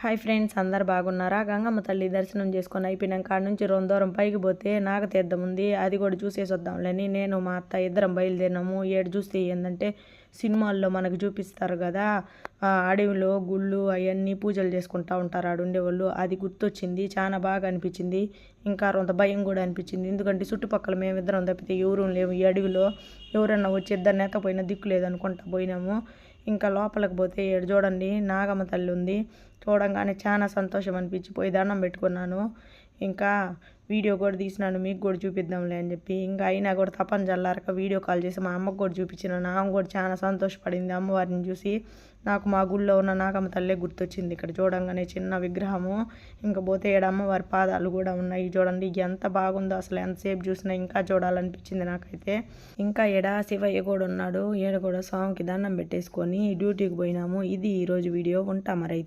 Hi friends అందరు బాగున్నారా? గంగమ్మ తల్లి దర్శనం చేసుకొని అయిపోయినాక కాడ నుంచి రెండు దూరం పైకి పోతే నాగతీర్థం ఉంది. అది కూడా చూసేసి వద్దాంలేని. నేను మా అత్త ఇద్దరం బయలుదేరినాము. ఏడు చూస్తే ఏంటంటే సినిమాల్లో మనకు చూపిస్తారు కదా. అడవిలో గుళ్ళు అవన్నీ పూజలు చేసుకుంటూ ఉంటారు. ఆడు ఉండేవాళ్ళు అది గుర్తొచ్చింది. చాలా బాగా అనిపించింది. ఇంకా కొంత భయం కూడా అనిపించింది. ఎందుకంటే చుట్టుపక్కల మేమిద్దరం తప్పితే ఎవరూ లేవు ఈ అడవిలో ఎవరన్నా వచ్చి ఇద్దరు పోయినా దిక్కు లేదనుకుంటా పోయినాము. ఇంకా లోపలికి పోతే ఏడు చూడండి నాగమ్మ తల్లి ఉంది. చూడంగానే చాలా సంతోషం అనిపించి పోయి దండం పెట్టుకున్నాను. ఇంకా వీడియో కూడా తీసినాను మీకు కూడా చూపిద్దాంలే అని చెప్పి. ఇంకా అయినా కూడా తపన చల్లారక వీడియో కాల్ చేసి మా అమ్మకు కూడా చూపించిన. ఆమె కూడా చాలా సంతోషపడింది అమ్మవారిని చూసి. నాకు మా గుళ్ళో ఉన్న నాకమ్మ తల్లే గుర్తొచ్చింది ఇక్కడ చూడంగానే చిన్న విగ్రహము. ఇంకా పోతే ఏడు అమ్మవారి పాదాలు కూడా ఉన్నాయి చూడండి. ఎంత బాగుందో అసలు ఎంతసేపు చూసినా ఇంకా చూడాలనిపించింది నాకైతే. ఇంకా ఎడ శివయ్య కూడా ఉన్నాడు. ఏడ కూడా స్వామికి దండం పెట్టేసుకొని డ్యూటీకి పోయినాము. ఇది ఈరోజు వీడియో. ఉంటా మరైతే